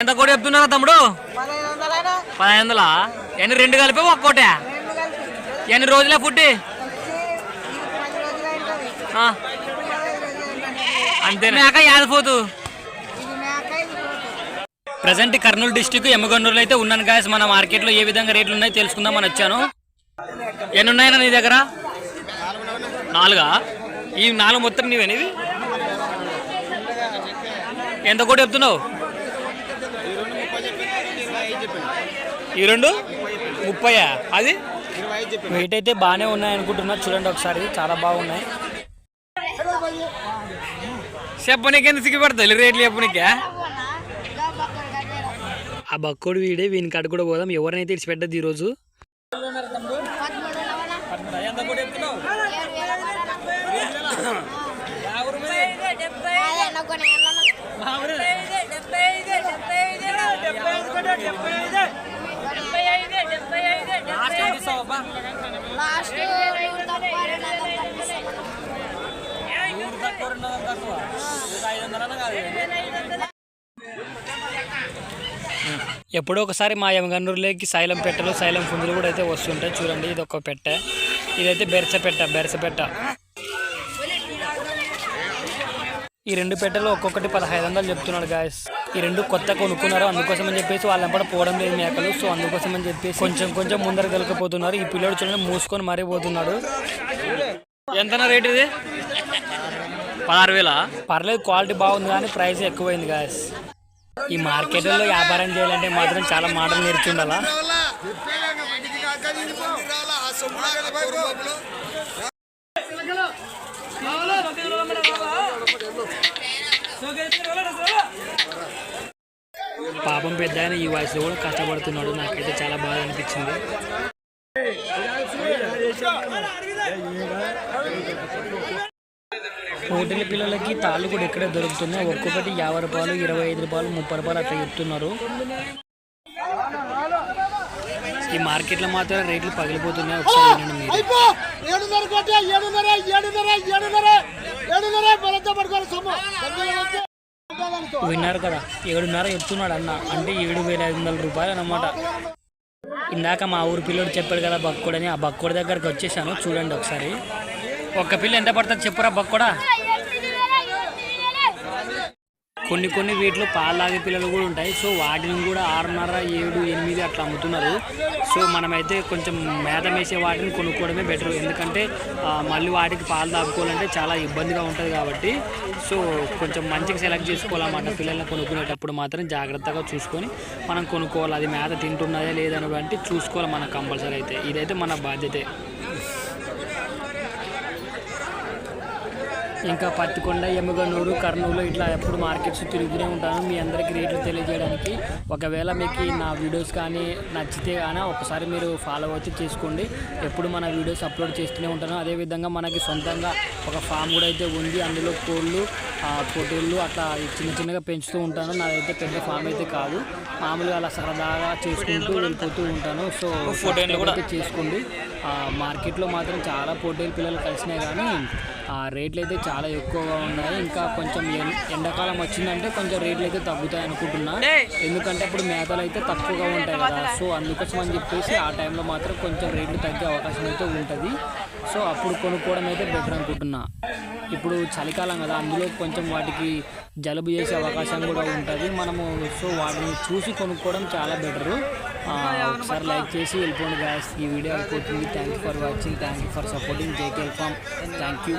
ఎంత కోటి చెప్తున్నారా తమ్ముడు? పదహైదు వందలా? ఎన్ని రెండు కలిపి ఒక్కోటే ఎన్ని రోజులే అవుతుంది అంతే. మేక యాదపోతు ప్రజెంట్ కర్నూలు డిస్టిక్ ఎమ్మగొండూరులో అయితే ఉన్నాను గాయస్. మన మార్కెట్లో ఏ విధంగా రేట్లు ఉన్నాయో తెలుసుకుందాం అని వచ్చాను. ఎన్ని ఉన్నాయన్నా నీ దగ్గర? నాలుగా? ఈ నాలుగు మొత్తం నీవేనివి ఎంత కూడా చెప్తున్నావు? ఈ రెండు? ముప్పయా? అది? వెయిట్ అయితే బాగానే ఉన్నాయి అనుకుంటున్నా. చూడండి ఒకసారి. చాలా బాగున్నాయి. చెప్పనీకెందుకు సిగ్గుపడతాయి రేట్లు చెప్పనీకే ఆ? బక్కోడు వీడే వీని కాడ కూడా పోదాం. ఎవరినైతే ఇడిచిపెట్టద్దు ఈరోజు? లాస్ట్ ఎప్పుడో ఒకసారి మా యమగన్నూరులోకి శైలం పెట్టలు శైలం పుంజులు కూడా అయితే వస్తుంటాయి. చూడండి ఇది ఒక పెట్టె. ఇదైతే బెరసపెట్ట పెట్ట బెరస పెట్ట ఈ రెండు పెట్టెలు ఒక్కొక్కటి పదహైదు వందలు చెప్తున్నాడు గాయస్ ఈ రెండు కొత్త కొనుక్కున్నారు అందుకోసం అని చెప్పేసి వాళ్ళ వెంబడ పోవడం లేదు మేకలు. సో అందుకోసం అని చెప్పేసి కొంచెం కొంచెం ముందర కలిగిపోతున్నారు ఈ పిల్లడు చూడండి మూసుకొని మరీ పోతున్నాడు. ఎంతనా రేట్ ఇది? పదహారు వేల? పర్లేదు క్వాలిటీ బాగుంది కానీ ప్రైస్ ఎక్కువైంది గాయస్ ఈ మార్కెట్లో వ్యాపారం చేయాలంటే మాత్రం చాలా మాటలు నేర్చుండాలా? పాపం పెద్ద ఆయన ఈ వయసులో కూడా కష్టపడుతున్నాడు. నాకైతే చాలా బాధ అనిపించింది. హోటల్ పిల్లలకి తాళ్ళు కూడా ఎక్కడ దొరుకుతున్నాయి. ఒక్కొక్కటి యాభై రూపాయలు ఇరవై ఐదు రూపాయలు ముప్పై రూపాయలు అట్లా చెప్తున్నారు. ఈ మార్కెట్లో మాత్రం రేట్లు పగిలిపోతున్నాయి. ఒకసారి విన్నారు కదా ఏడున్నర చెప్తున్నాడు అన్న. అంటే ఏడు వేల ఐదు వందల రూపాయలు అన్నమాట. ఇందాక మా ఊరు పిల్లోడు చెప్పాడు కదా బక్కోడని. ఆ బక్కోడి దగ్గరికి వచ్చేసాను. చూడండి ఒకసారి. ఒక్క పిల్ల ఎంత పడుతుంది చెప్పురా బక్కోడా? కొన్ని కొన్ని వీటిలో పాలాగే పిల్లలు కూడా ఉంటాయి. సో వాటిని కూడా ఆరున్నర ఏడు ఎనిమిది అట్లా అమ్ముతున్నారు. సో మనమైతే కొంచెం మేత మేసే వాటిని కొనుక్కోవడమే బెటర్. ఎందుకంటే మళ్ళీ వాటికి పాలు తాపుకోవాలంటే చాలా ఇబ్బందిగా ఉంటుంది కాబట్టి. సో కొంచెం మంచిగా సెలెక్ట్ చేసుకోవాలన్నమాట పిల్లల్ని కొనుక్కునేటప్పుడు మాత్రం జాగ్రత్తగా చూసుకొని మనం కొనుక్కోవాలి. అది మేత తింటున్నదే లేదని చూసుకోవాలి మనం కంపల్సరీ అయితే. ఇదైతే మన బాధ్యతే. ఇంకా పత్తికొండ ఎమ్మగనూరు కర్నూలు ఇట్లా ఎప్పుడు మార్కెట్స్ తిరుగుతూనే ఉంటాను. మీ అందరికీ రేట్లు తెలియజేయడానికి. ఒకవేళ మీకు నా వీడియోస్ కానీ నచ్చితే కానీ ఒకసారి మీరు ఫాలో వచ్చి చేసుకోండి. ఎప్పుడు మన వీడియోస్ అప్లోడ్ చేస్తూనే ఉంటాను. అదేవిధంగా మనకి సొంతంగా ఒక ఫామ్ కూడా అయితే ఉంది. అందులో కోళ్ళు పొట్టేళ్ళు అట్లా చిన్న చిన్నగా పెంచుతూ ఉంటాను. నాదైతే పెద్ద ఫామ్ అయితే కాదు. మామూలుగా అలా సరదాగా చేసుకుంటూ వెళ్ళిపోతూ ఉంటాను. సో ఫోటోలు కూడా చేసుకోండి. మార్కెట్లో మాత్రం చాలా పోటీలు పిల్లలు కలిసినాయి కానీ ఆ రేట్లు అయితే చాలా ఎక్కువగా ఉన్నాయి. ఇంకా కొంచెం ఎండాకాలం వచ్చిందంటే కొంచెం రేట్లు అయితే తగ్గుతాయి అనుకుంటున్నా. ఎందుకంటే ఇప్పుడు మేతలు అయితే తక్కువగా ఉంటాయి కదా. సో అందుకోసం అని చెప్పేసి ఆ టైంలో మాత్రం కొంచెం రేట్లు తగ్గే అవకాశం అయితే ఉంటుంది. సో అప్పుడు కొనుక్కోవడం అయితే బెటర్ అనుకుంటున్నా. ఇప్పుడు చలికాలం కదా అందులో కొంచెం వాటికి జలుబు చేసే అవకాశం కూడా ఉంటుంది. మనము సో వాటిని చూసి కొనుక్కోవడం చాలా బెటరు. ఒకసారి లైక్ చేసి వెళ్ళిపోండి గాయస్ ఈ వీడియో అయిపోతుంది thank you for watching thank you for supporting JK farm thank you